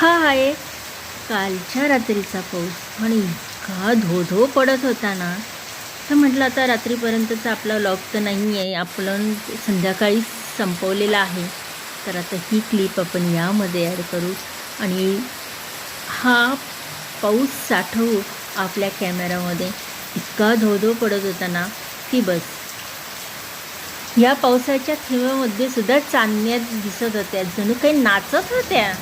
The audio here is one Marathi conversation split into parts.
हा आहे. कालच्या रात्रीचा पाऊस आणि इतका धो धो पडत होता ना. तर म्हटलं आता रात्रीपर्यंतचा आपला लॉक तर नाही आहे आपण संध्याकाळी संपवलेला आहे. तर आता ही क्लिप आपण यामध्ये ॲड करू. आणि हा पाऊस साठवू आपल्या कॅमेरामध्ये इतका धो धो पडत होता ना की बस. या पावसाच्या थेंबामध्ये सुद्धा चांदण्या दिसत होत्या. जणू काही नाचत होत्या.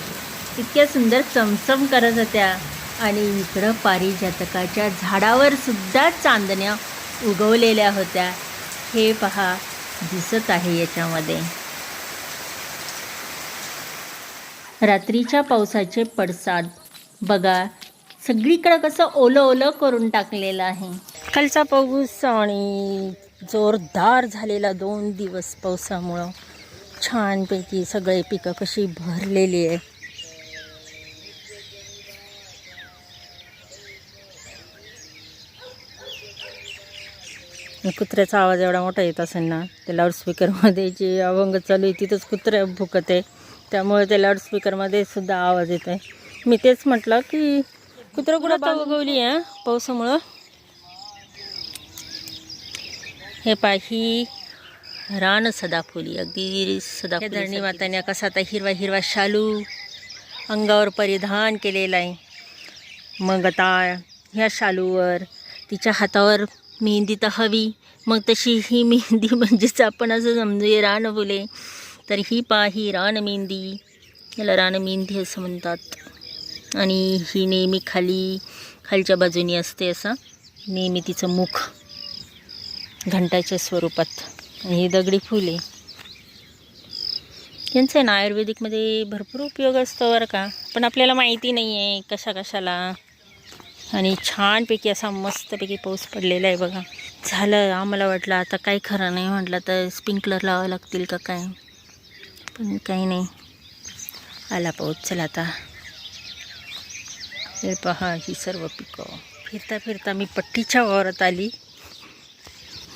इतक्या सुंदर चमचम करत होत्या. आणि इकडं पारिजातकाच्या झाडावर सुद्धा चांदण्या उगवलेल्या होत्या. हे पहा दिसत आहे याच्यामध्ये. रात्रीच्या पावसाचे पडसाद. बघा सगळीकडं कसं ओलं ओलं करून टाकलेलं आहे. कालचा पाऊस आणि जोरदार झालेला दोन दिवस पावसामुळं. छानपैकी सगळे पिकं कशी भरलेली आहे कुत्र्याचा आवाज एवढा मोठा येत असेल ना ते लाऊडस्पीकरमध्ये जे अभंग चालू आहे तिथंच कुत्र्या भुकत. आहे त्यामुळे ते लाऊडस्पीकरमध्ये सुद्धा आवाज येत आहे मी तेच म्हटलं की कुत्रं कुठं तर उगवली आहे पावसामुळं? हे पाही रान सदाफुली अगदी सदा धरणी माताने कसा आता हिरवा हिरवा शालू अंगावर परिधान केलेला आहे. मग आता ह्या शालूवर तिच्या हातावर मेहंदी तर हवी. मग तशी ही मेहंदी म्हणजेच आपण असं समजूया रान फुले. तर ही पा ही रान मेहंदी. याला रान मेहंदी असं म्हणतात. आणि ही नेहमी खाली खालच्या बाजूनी असते असा. नेहमी तिचं मुख घंटाच्या स्वरूपात. आणि ही दगडी फुले. यांचं आहे ना आयुर्वेदिकमध्ये भरपूर उपयोग असतो बरं का. पण आपल्याला माहिती नाही आहे कशा कशाला. आणि छानपैकी असा मस्तपैकी पाऊस पडलेला आहे बघा. झालं आम्हाला वाटलं आता काही खरं नाही म्हटलं तर स्प्रिंकलर लावावं लागतील का काय? पण काही नाही. आला पाऊस चला आता. हे पहा ही सर्व पिकं. फिरता फिरता मी पट्टीच्या वावरात आली.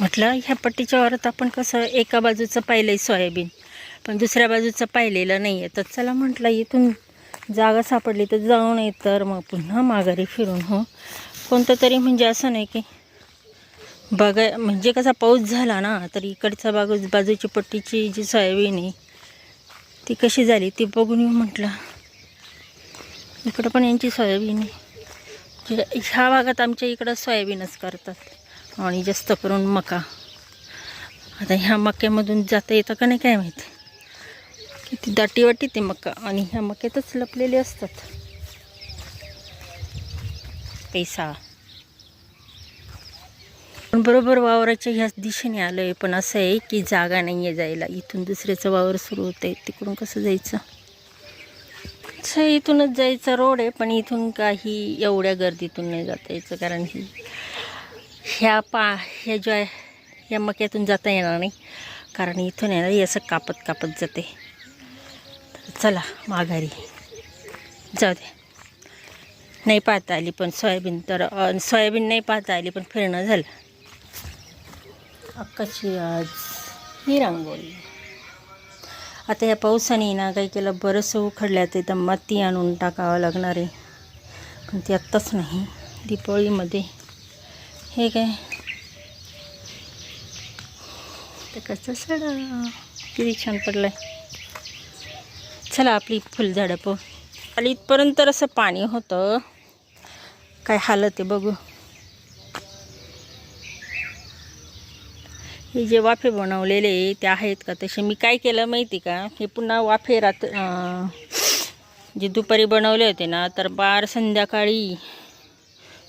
म्हटलं ह्या पट्टीच्या वावरात आपण कसं एका बाजूचं पाहिलं आहे सोयाबीन पण दुसऱ्या बाजूचं पाहिलेलं नाही आहे तर चला म्हटलं इथून जागा सापडली तर जाऊ नये तर मग पुन्हा माघारी फिरून हो. कोणतं तरी म्हणजे असं नाही की बघा म्हणजे कसा पाऊस झाला ना तर इकडच्या बाजू बाजूची पट्टीची जी सोयाबीन आहे ती कशी झाली ती बघून येऊ म्हटलं. इकडं पण यांची सोयाबीन आहे. ह्या भागात आमच्या इकडं सोयाबीनच करतात. आणि जास्त करून मका. आता ह्या मक्यामधून जाता येतं का नाही काय माहिती. किती दाटी वाटी ते मका आणि ह्या मक्यातच लपलेले असतात. पैसा. पण बरोबर वावराच्या ह्याच दिशेने आलं आहे पण असं आहे की जागा नाही आहे जायला. इथून दुसऱ्याचं वावर सुरू होतं आहे तिकडून कसं जायचं? असं इथूनच जायचं रोड आहे पण इथून काही एवढ्या गर्दीतून नाही जाता यायचं कारण ही ह्या पा ह्या ज्या या मक्यातून जाता येणार नाही कारण इथून येणार याचं असं कापत कापत जाते. चला माघारी. जाऊ दे. नाही पाहता आली पण सोयाबीन तर सोयाबीन नाही पाहता आली पण फिरणं झालं. अक्काची आज ही रांगोळी आता या पावसाने ना काही केलं बरंचसं उखडलं तर माती आणून टाकावं लागणार आहे. पण ती आत्ताच नाही दीपावळीमध्ये हे काय? तर कसं सडा? किती छान पडलं आहे चला आपली फुलझाडं पो आणि इथपर्यंत तर असं पाणी होतं. काय हालत आहे बघू. हे जे वाफे बनवलेले ते आहेत का तसे? मी काय केलं माहिती का? हे पुन्हा वाफे रात जे दुपारी बनवले होते ना तर बार संध्याकाळी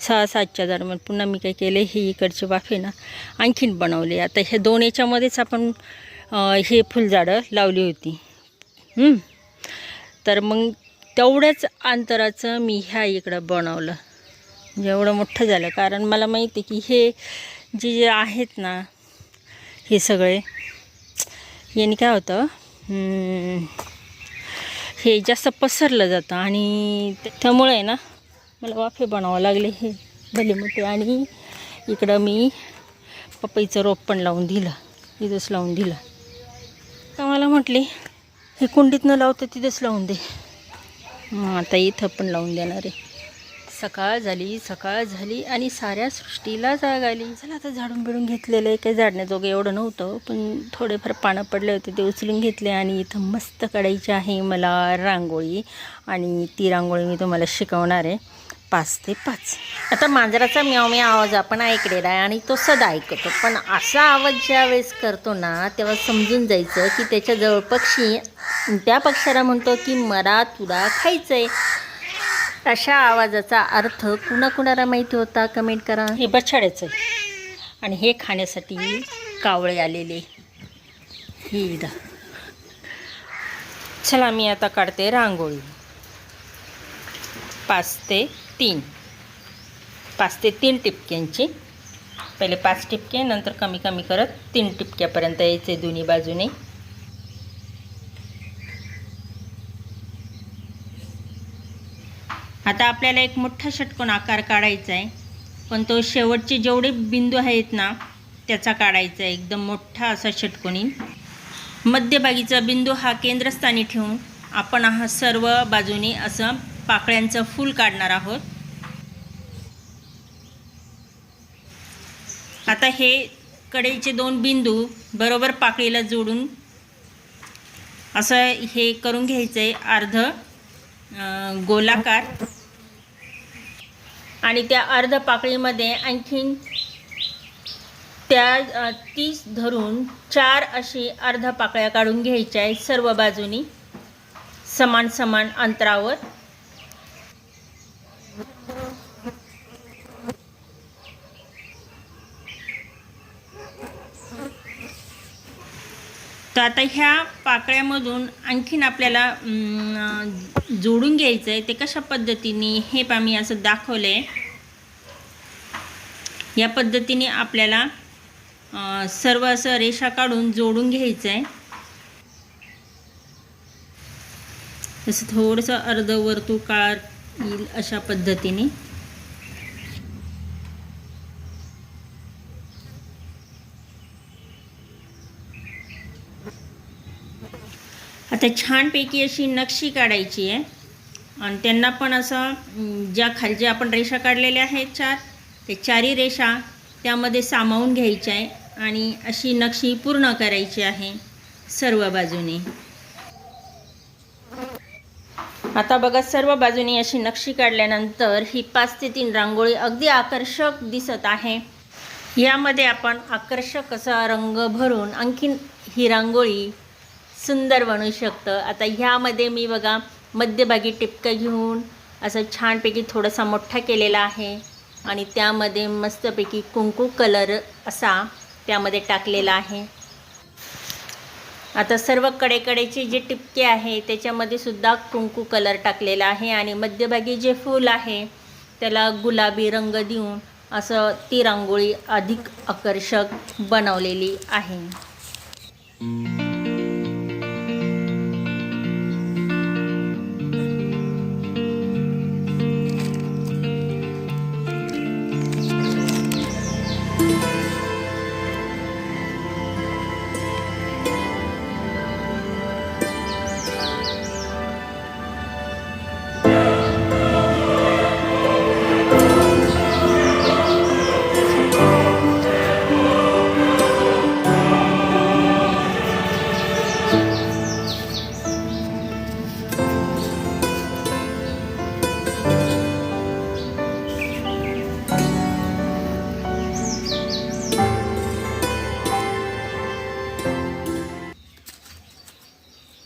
सहा सातच्या दरम्यान पुन्हा मी काय केले हे इकडचे वाफे ना आणखीन बनवले. आता हे दोन याच्यामध्येच आपण हे फुलझाडं लावली होती. तर मग तेवढ्याच अंतराचं मी ह्या इकडं बनवलं. म्हणजे जेवढं मोठं झालं. कारण मला माहिती आहे की हे जे जे आहेत ना हे सगळे याने काय होतं हे जास्त पसरलं जातं. आणि त्यामुळे ना मला वाफे बनावं लागले हे भले मोठे. आणि इकडं मी पपईचं रोप पण लावून दिलं इथंच लावून दिलं. तर मला म्हटली हे कुंडीत न लावतं तिथंच लावून दे. मग आता इथं पण लावून देणार आहे. सकाळ झाली सकाळ झाली आणि साऱ्या सृष्टीला जाग आली. चला आता झाडून बिडून घेतलेलं आहे काही झाडण्याजोगं एवढं नव्हतं पण थोडेफार पानं पडले होते ते उचलून घेतले आणि इथं मस्त काढायची आहे मला रांगोळी आणि ती रांगोळी मी तुम्हाला शिकवणार आहे. पाच ते पाच. आता मांजराचा म्याव म्याव आवाज आपण ऐकलेला आहे आणि तो सदा ऐकतो. पण असा आवाज ज्या वेळेस करतो ना तेव्हा समजून जायचं की त्याच्याजवळ पक्षी त्या पक्षाला म्हणतो की मला तुला खायचं आहे अशा आवाजाचा अर्थ कुणाकुणाला माहिती होता? कमेंट करा. हे बछाड्याचं आहे. आणि हे खाण्यासाठी कावळे आलेले. ही चला मी आता काढते रांगोळी. पाच ते तीन. पाच ते तीन टिपक्यांची. पहिले पाच टिपके नंतर कमी कमी करत तीन टिपक्यापर्यंत यायचे दोन्ही बाजूने. आता आपल्याला एक मोठा षटकोन आकार काढायचा आहे. पण तो शेवटचे जेवढे बिंदू आहेत ना त्याचा काढायचा आहे. एकदम मोठा असा षटकोनी मध्यभागीचा बिंदू हा केंद्रस्थानी ठेवून आपण हा सर्व बाजूनी असं पाकळ्यांचं फूल काढणार आहोत. आता हे कडेचे दोन बिंदू बरोबर पाकळीला जोडून असं हे करून घ्यायचं आहे अर्ध गोलाकार. आणि त्या अर्ध पाकळीमध्ये आणखीन त्या तीस धरून चार अशी अर्ध पाकळ्या काढून घ्यायच्या आहे सर्व बाजूनी. समान समान अंतरावर. तर आता ह्या पाकळ्यामधून आणखीन आपल्याला जोडून घ्यायचं आहे ते कशा पद्धतीने हे पा मी असं दाखवलं आहे या पद्धतीने आपल्याला सर्व असं रेषा काढून जोडून घ्यायचं आहे तसं थोडंसं अर्धवर्तुकाळ येईल अशा पद्धतीने. आता छानपैकी अशी नक्षी काढायची आहे. आणि त्यांना पण असं ज्या खालच्या आपण रेषा काढलेल्या आहेत चार ते चारही रेषा त्यामध्ये सामावून घ्यायच्या आहे आणि अशी नक्षी पूर्ण करायची आहे सर्व बाजूने. आता बघा सर्व बाजूनी अशी नक्षी काढल्यानंतर ही पाच ते तीन रांगोळी अगदी आकर्षक दिसत आहे. यामध्ये आपण आकर्षक असा रंग भरून आणखीन ही रांगोळी सुंदर बनू शकतं. आता ह्यामध्ये मी बघा मध्यभागी टिपकं घेऊन असं छानपैकी थोडासा मोठा केलेला आहे. आणि त्यामध्ये मस्तपैकी कुंकू कलर असा त्यामध्ये टाकलेला आहे. आता सर्व कडेकडेचे जे टिपके आहे त्याच्यामध्ये सुद्धा कुंकू कलर टाकलेला आहे. आणि मध्यभागी जे फूल आहे त्याला गुलाबी रंग देऊन असं ती रांगोळी अधिक आकर्षक बनवलेली आहे. Mm.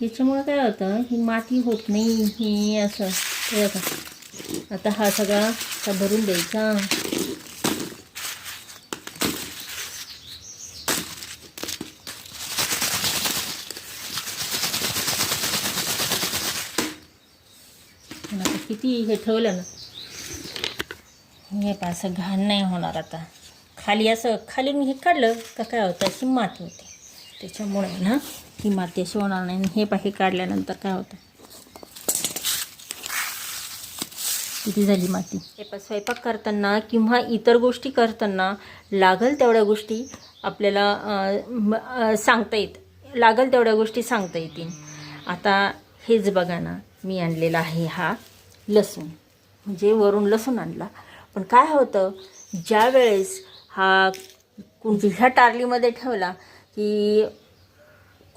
याच्यामुळं काय होतं ही माती होत नाही ही असं. हे बघा. आता हा सगळा असा भरून द्यायचा. आता किती हे ठेवलं ना. हे पा असं घाण नाही होणार आता. खाली असं खाली मी हे काढलं का काय होतं अशी माती होते. त्याच्यामुळे ना. ही माती अशी होणार नाही. आणि हे पा काढल्यानंतर काय होतं? किती झाली माती? हे पा स्वयंपाक करताना किंवा इतर गोष्टी करताना लागल तेवढ्या गोष्टी आपल्याला सांगता येत. लागल तेवढ्या गोष्टी सांगता येतील. आता हेच बघा ना मी आणलेला आहे हा लसूण. म्हणजे वरून लसूण आणला. पण काय होतं ज्या वेळेस हा कुंभी ह्या टारलीमध्ये ठेवला की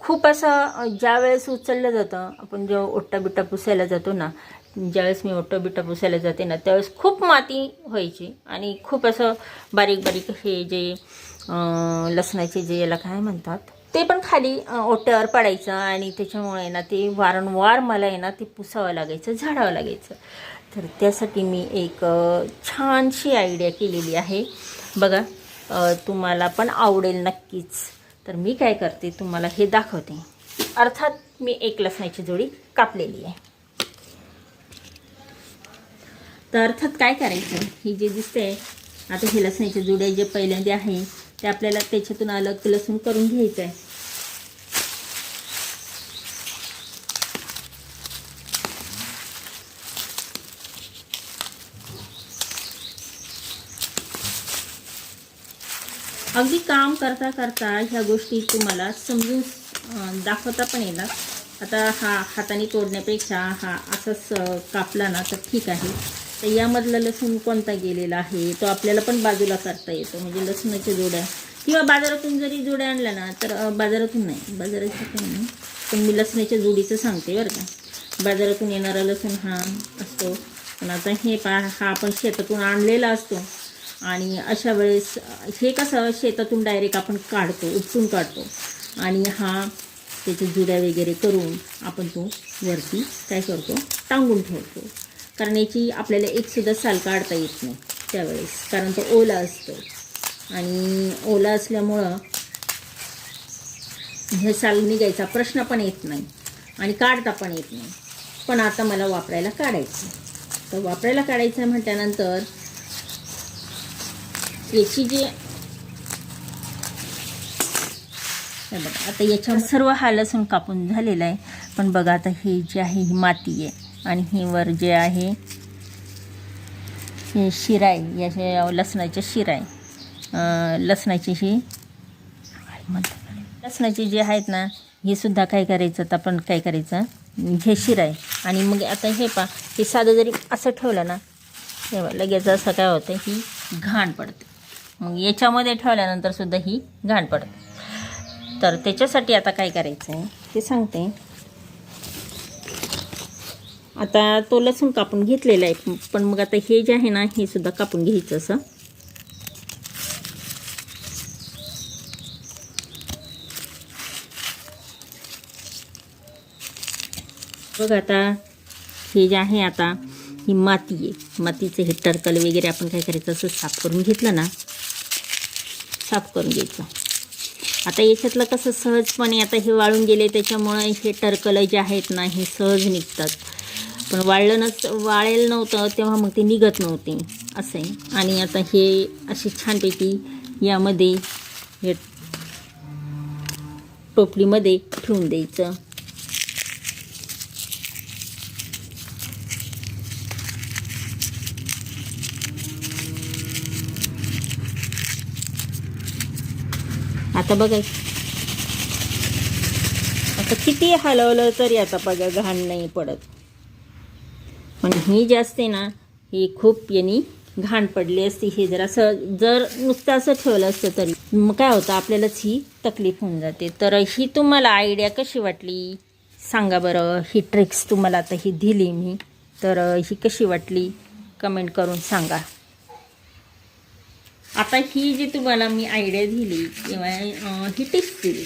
खूप असं ज्यावेळेस उचललं जातं आपण जेव्हा ओट्टा बिट्टा पुसायला जातो ना ज्यावेळेस मी ओट्टा बिट्टा पुसायला जाते ना त्यावेळेस खूप माती व्हायची. आणि खूप असं बारीक बारीक हे जे लसणाचे जे याला काय म्हणतात ते पण खाली ओट्यावर पडायचं. आणि त्याच्यामुळे ना ते वारंवार मला आहे ना ते पुसावं लागायचं झाडावं लागायचं. तर त्यासाठी मी एक छानशी आयडिया केलेली आहे. बघा तुम्हाला पण आवडेल नक्कीच. तर मी काय करते तुम्हाला हे दाखवते. अर्थात मी एक लसणाची जोडी कापलेली आहे. तर अर्थात काय करायचं? ही जे दिसते आता हे लसणाच्या जोड्या जे पहिल्यांदा आहे ते आपल्याला त्याच्यातून अलग लसूण करून घ्यायचं आहे अगदी काम करता करता ह्या गोष्टी तुम्हाला समजून दाखवता पण येणार. आता हा हाताने तोडण्यापेक्षा हा असाच कापला ना तर ठीक आहे. तर यामधला लसूण कोणता गेलेला आहे? तो आपल्याला पण बाजूला करता येतो म्हणजे लसूणाच्या जोड्या. किंवा बाजारातून जरी जोड्या आणल्या ना तर बाजारातून नाही. बाजाराच्या काही नाही. पण मी लसणाच्या जोडीचं सांगते बरं का. बाजारातून येणारा लसूण हा असतो. पण आता हे पा हा आपण शेतातून आणलेला असतो. आणि अशा वेळेस हे कसं शेतातून डायरेक्ट आपण काढतो उपटून काढतो. आणि हा त्याचे जुड्या वगैरे करून आपण तो वरती काय करतो टांगून ठेवतो. कारण याची आपल्याला एकसुद्धा साल काढता येत नाही त्यावेळेस कारण तो ओला असतो. आणि ओला असल्यामुळं हे साल निघायचा प्रश्न पण येत नाही आणि काढता पण येत नाही. पण आता मला वापरायला काढायचं तर वापरायला काढायचं म्हटल्यानंतर याची जी बघा आता याच्या सर्व हा लसूण कापून झालेला आहे. पण बघा आता हे जे आहे ही माती आहे. आणि ही वर जे आहे हे शिरा आहे. याच्या लसणाच्या शिरा आहे. लसणाची ही लसणाची जी आहेत ना हे सुद्धा काय करायचं? तर आपण काय करायचं? हे शिरा आहे. आणि मग आता हे पा हे साधं जरी असं ठेवलं ना तेव्हा लगेच असं काय होतं ही घाण पडते. मग याच्यामध्ये ठेवल्यानंतर सुद्धा ही घाण पडते. तर त्याच्यासाठी आता काय करायचं आहे ते सांगते. आता तो लसूण कापून घेतलेला आहे पण मग आता हे जे आहे ना हे सुद्धा कापून घ्यायचं असं. बघ आता हे जे आहे आता ही माती आहे. मातीचं हे टरकल वगैरे आपण काय करायचं असं साफ करून घेतलं ना साफ करून घ्यायचं. आता याच्यातलं कसं सहजपणे आता हे वाळून गेले त्याच्यामुळे हे टरकलं जे आहेत ना हे सहज निघतात. पण वाळलं नस वाळेल नव्हतं तेव्हा मग ते निघत नव्हते. असं आहे. आणि आता हे असे छानपैकी यामध्ये हे टोपलीमध्ये ठेवून द्यायचं. आता बघा. आता किती हलवलं तरी आता बघा घाण नाही पडत. पण ही जी असते ना ही खूप यांनी घाण पडली असती. हे जर असं जर नुसतं असं ठेवलं असतं तरी. मग काय होतं आपल्यालाच ही तकलीफ होऊन जाते. तर ही तुम्हाला आयडिया कशी वाटली? सांगा बरं. ही ट्रिक्स तुम्हाला आता ही दिली मी. तर ही कशी वाटली? कमेंट करून सांगा. आता ही जी तुम्हाला मी आयडिया दिली किंवा ही टिप्स दिली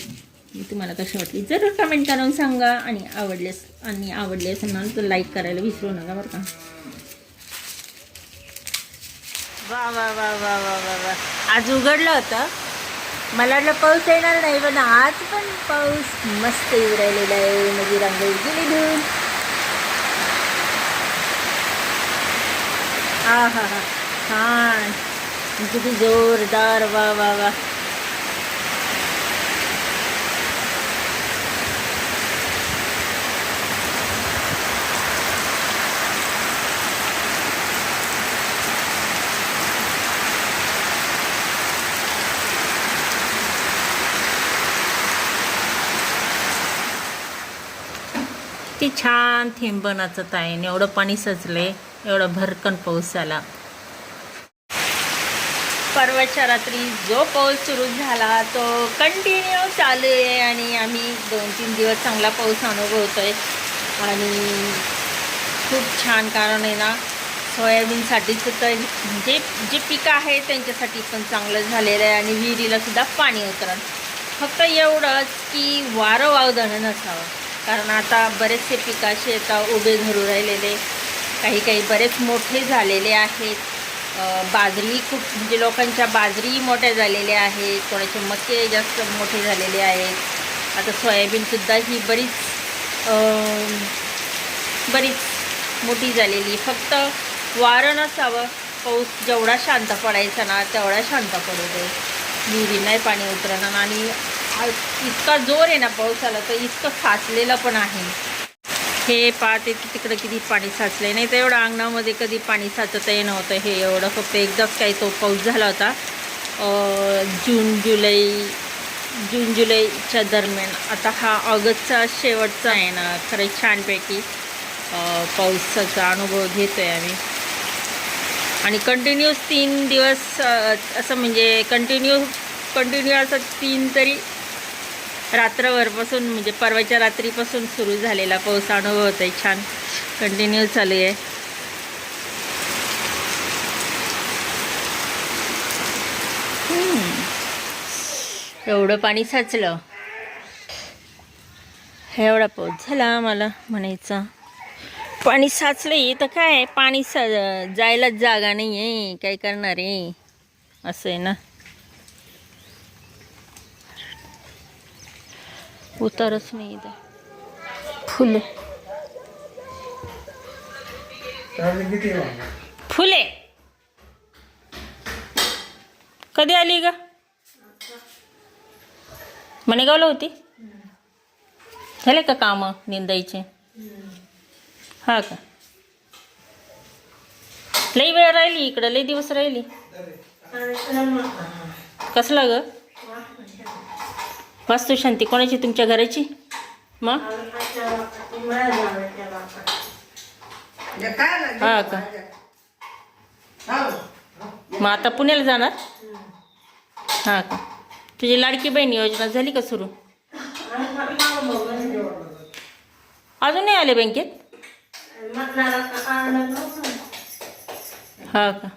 मी तुम्हाला कशी वाटली? जरूर कमेंट करून सांगा आणि आवडल्यास आणि आवडले असेल ना तर लाईक करायला विसरू नका बरं का. वा वा वा वा वा वा वा. आज उघडलं होतं. मला वाटलं पाऊस येणार नाही पण आज पण पाऊस मस्त येऊ राहिलेला आहे. म्हणजे माझी रांगोळी गेली धुवून हा हा हा छान. किती जोरदार वा वा वा. किती छान थेंबनाचं ताईन. एवढं पाणी सचलंय एवढं भरकन पाऊस झाला परवाच्या रात्री जो पाऊस सुरू झाला तो कंटिन्यू चालू आहे आणि आम्ही दोन तीन दिवस चांगला पाऊस अनुभवतो आहे आणि खूप छान कारण आहे ना सोयाबीनसाठी सुद्धा जे जे पिकं आहे त्यांच्यासाठी पण चांगलं झालेलं आहे आणि विहिरीलासुद्धा पाणी उतरण. फक्त एवढंच की वारं वावदानं नसावं. कारण आता बरेचसे पिकाचे आता उभे धरू राहिलेले. काही काही बरेच मोठे झालेले आहेत. बाजरी खूप म्हणजे लोकांच्या बाजरी मोठ्या झालेल्या आहेत कोणाचे मके जास्त मोठे झालेले आहेत. आता सोयाबीनसुद्धा ही बरीच बरीच मोठी झालेली. फक्त वारं नसावं पाऊस जेवढा शांत पडायचा ना तेवढा शांत पडू दे. विहिरी नाही पाणी उतरणार आणि इतका जोर आहे ना पावसाला तर इतकं साचलेलं पण आहे. हे पाहते की तिकडं किती पाणी साचलं नाही तर एवढं अंगणामध्ये कधी पाणी साचतही नव्हतं. हे एवढं फक्त एकदाच काही तो पाऊस झाला होता. जून जुलै जून जुलैच्या दरम्यान. आता हा ऑगस्टचा शेवटचा आहे ना. खरंच छानपैकी पाऊसाचा पावसाचा अनुभव घेतो आहे आम्ही. आणि कंटिन्यूस तीन दिवस असं म्हणजे कंटिन्यू कंटिन्यू असं तीन तरी रात्रभरपासून म्हणजे परवाच्या रात्रीपासून सुरू झालेला पाऊस अनुभव होता छान कंटिन्यू चालू आहे. एवढं पाणी साचलं. एवढा पाऊस झाला मला म्हणायचं. पाणी साचलं तर काय? पाणी सा जायलाच जागा नाही आहे काय करणार आहे? असं आहे ना. उतारच नाही इथं. फुले. फुले. कधी आली ग? मणेगावला होती? झाले का काम निंदायचे? हा का? लई वेळ राहिली इकडं लई दिवस राहिली. कसला ग? वास्तुशांती कोणाची? तुमच्या घराची? मग? हा का? मग आता पुण्याला जाणार? हा का? तुझी लाडकी बहीण योजना झाली का सुरू? अजून नाही आले बँकेत? हा का?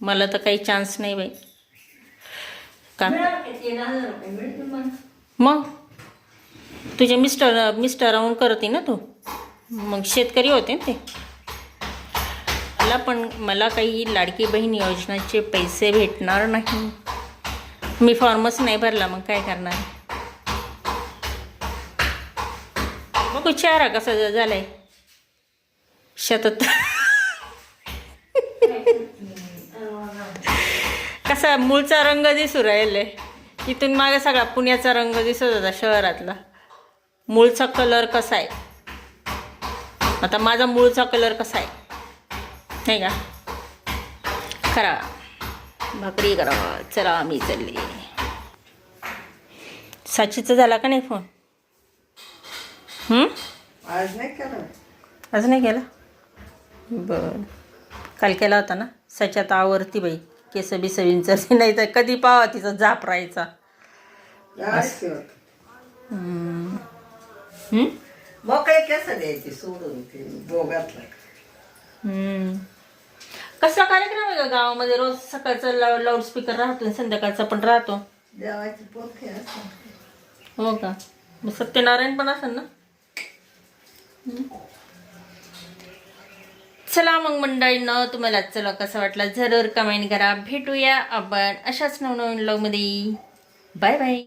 मला तर काही चान्स नाही बाई. का? मग? तुझ्या मिस्टर मिस्टर राहून करते ना तू? मग शेतकरी होते ना ते? मला पण मला काही लाडकी बहीण योजनाचे पैसे भेटणार नाही. मी फॉर्मच नाही भरला मग काय करणार? मग विचारा कसा झ- झालाय. शतात. कसा मूळचा रंग दिसू राहिले इथून मागे सगळा पुण्याचा रंग दिसत होता शहरातला. मूळचा कलर कसा आहे? आता माझा मूळचा कलर कसा आहे? नाही का? खरा भाकरी करा. चला मी चालली. साचीचा झाला का नाही फोन? आज नाही केलं. आज नाही केला? बरं. काल केला होता ना? सच्यात आवरती बाई. केस बिस विंचरते नाही तर कधी पावा तिचा जाप राहायचा? मोकळे केस द्यायची सोडून ते बोगातला. हम्म. कसला कार्यक्रम आहे का गावामध्ये? रोज सकाळचा लाऊडस्पीकर राहतो आणि संध्याकाळचा पण राहतो. देवाची हो का? मग सत्यनारायण पण असेल ना? हम्म. चला मग मंडळींनो तुम्हाला चला कसं वाटलं जरूर कमेंट करा. भेटूया आपण अशाच नवनवीन ब्लॉगमध्ये बाय बाय